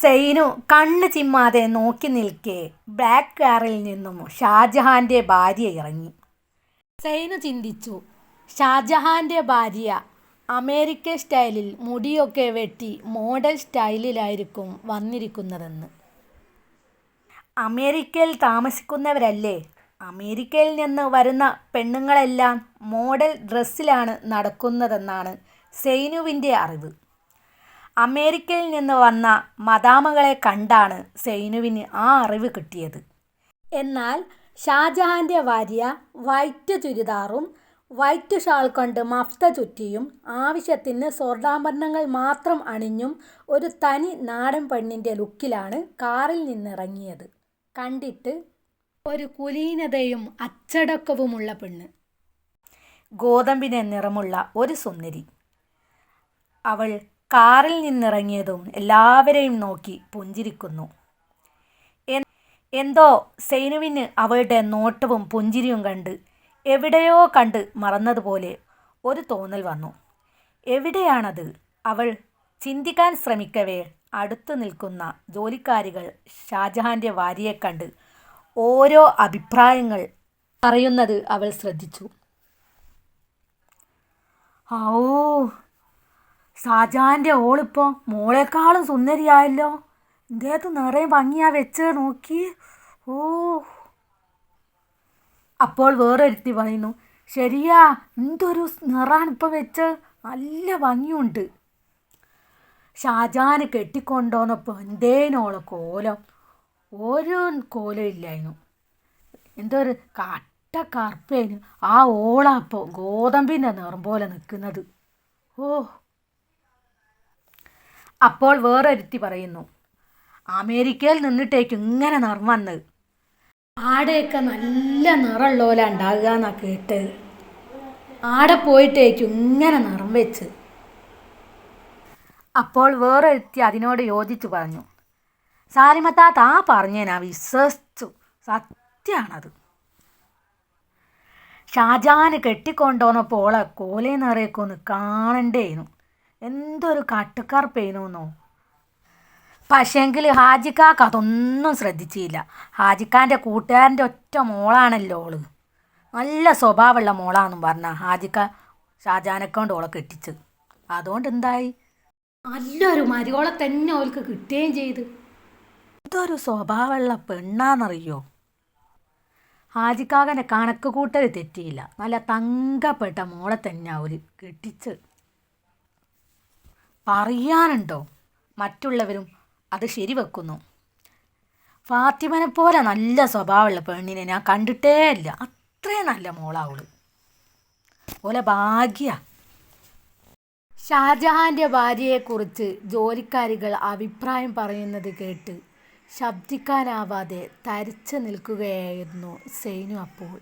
സെയ്നു കണ്ണ് ചിമ്മാതെ നോക്കി നിൽക്കെ ബ്ലാക്ക് കാറിൽ നിന്നും ഷാജഹാന്റെ ഭാര്യ ഇറങ്ങി. സെയ്നു ചിന്തിച്ചു ഷാജഹാന്റെ ഭാര്യ അമേരിക്കൻ സ്റ്റൈലിൽ മുടിയൊക്കെ വെട്ടി മോഡൽ സ്റ്റൈലിലായിരിക്കും വന്നിരിക്കുന്നതെന്ന്. അമേരിക്കയിൽ താമസിക്കുന്നവരല്ലേ? അമേരിക്കയിൽ നിന്ന് വരുന്ന പെണ്ണുങ്ങളെല്ലാം മോഡൽ ഡ്രസ്സിലാണ് നടക്കുന്നതെന്നാണ് സെയ്നുവിന്റെ അറിവ്. അമേരിക്കയിൽ നിന്ന് വന്ന മദാമകളെ കണ്ടാണ് സെയ്നുവിന് ആ അറിവ് കിട്ടിയത്. എന്നാൽ ഷാജഹാന്റെ ഭാര്യ വൈറ്റ് ചുരിദാറും വൈറ്റ് ഷാൾ കൊണ്ട് മഫ്ത ചുറ്റിയും ആവശ്യത്തിന് സ്വർണാഭരണങ്ങൾ മാത്രം അണിഞ്ഞും ഒരു തനി നാടൻ പെണ്ണിന്റെ ലുക്കിലാണ് കാറിൽ നിന്നിറങ്ങിയത്. കണ്ടിട്ട് ഒരു കുലീനതയും അച്ചടക്കവുമുള്ള പെണ്ണ്. ഗോതമ്പിനെ നിറമുള്ള ഒരു സുന്ദരി. അവൾ കാറിൽ നിന്നിറങ്ങിയതും എല്ലാവരെയും നോക്കി പുഞ്ചിരിക്കുന്നു. എന്തോ സൈനുവിന് അവളുടെ നോട്ടവും പുഞ്ചിരിയും കണ്ട് എവിടെയോ കണ്ട് മറന്നതുപോലെ ഒരു തോന്നൽ വന്നു. എവിടെയാണത്? അവൾ ചിന്തിക്കാൻ ശ്രമിക്കവേ അടുത്തു നിൽക്കുന്ന ജോലിക്കാരികൾ ഷാജഹാന്റെ വാരിയെ കണ്ട് ഓരോ അഭിപ്രായങ്ങൾ പറയുന്നത് അവൾ ശ്രദ്ധിച്ചു. ഔ ഷാജഹാന്റെ ഓളിപ്പോ മോളെക്കാളും സുന്ദരിയായല്ലോ. ഇദ്ദേഹത്ത് നിറയെ ഭംഗിയാ വെച്ച് നോക്കി. ഓ. അപ്പോൾ വേറൊരുത്തി പറയുന്നു ശരിയാ എന്തൊരു നിറാണ് വെച്ച് നല്ല ഭംഗിയുണ്ട്. ഷാജാന് കെട്ടിക്കൊണ്ടോന്നപ്പോൾ എന്തേനോളം കോലം? ഒരു കോലം ഇല്ലായിരുന്നു. എന്തോ ഒരു കട്ട കറുപ്പേന് ആ ഓളാപ്പോൾ ഗോതമ്പിന്റെ നിറം പോലെ നിൽക്കുന്നത്. ഓ. അപ്പോൾ വേറൊരുത്തി പറയുന്നു അമേരിക്കയിൽ നിന്നിട്ടേക്ക് ഇങ്ങനെ നിറം ആടെയൊക്കെ നല്ല നിറമുള്ളോല ഉണ്ടാകുക എന്നാ കേട്ട്. ആടെ പോയിട്ടേക്ക് ഇങ്ങനെ നിറം വെച്ച്. അപ്പോൾ വേറൊരുത്തി അതിനോട് യോജിച്ചു പറഞ്ഞു സാരിമത്താത്ത ആ പറഞ്ഞേനാ വിശ്വസിച്ചു. സത്യമാണത് ഷാജാന് കെട്ടിക്കൊണ്ടോന്നപ്പോൾ കോലേ നിറയൊക്കെ ഒന്ന് കാണണ്ടേനു എന്തൊരു കാട്ടുകാർ കട്ടുക്കറുപ്പേനോന്നോ പക്ഷേങ്കിൽ ഹാജിക്കാക്ക് അതൊന്നും ശ്രദ്ധിച്ചില്ല. ഹാജിക്കാന്റെ കൂട്ടുകാരന്റെ ഒറ്റ മോളാണല്ലോ ഓൾ. നല്ല സ്വഭാവമുള്ള മോളാന്നും പറഞ്ഞ ഹാജിക്ക ഷാജാനക്കൊണ്ട് ഓളെ കെട്ടിച്ച്. അതുകൊണ്ട് എന്തായി നല്ലൊരു മരിയോളെ തന്നെ ഓൾക്ക് കിട്ടുകയും ചെയ്ത്. ഇതൊരു സ്വഭാവമുള്ള പെണ്ണാന്നറിയോ? ഹാജിക്കാകന്റെ കണക്ക് കൂട്ടൽ തെറ്റിയില്ല. നല്ല തങ്കപ്പെട്ട മോളെ തന്നെ അവർ കെട്ടിച്ച്. പറയാനുണ്ടോ മറ്റുള്ളവരും അത് ശരിവെക്കുന്നു. ഫാത്തിമനെ പോലെ നല്ല സ്വഭാവമുള്ള പെണ്ണിനെ ഞാൻ കണ്ടിട്ടേ ഇല്ല. അത്രയും നല്ല മോളാവൾ പോലെ ഭാഗ്യ. ഷാജഹാന്റെ ഭാര്യയെക്കുറിച്ച് ജോലിക്കാരികൾ അഭിപ്രായം പറയുന്നത് കേട്ട് ശബ്ദിക്കാനാവാതെ തരിച്ചു നിൽക്കുകയായിരുന്നു സെയ്നു അപ്പോൾ.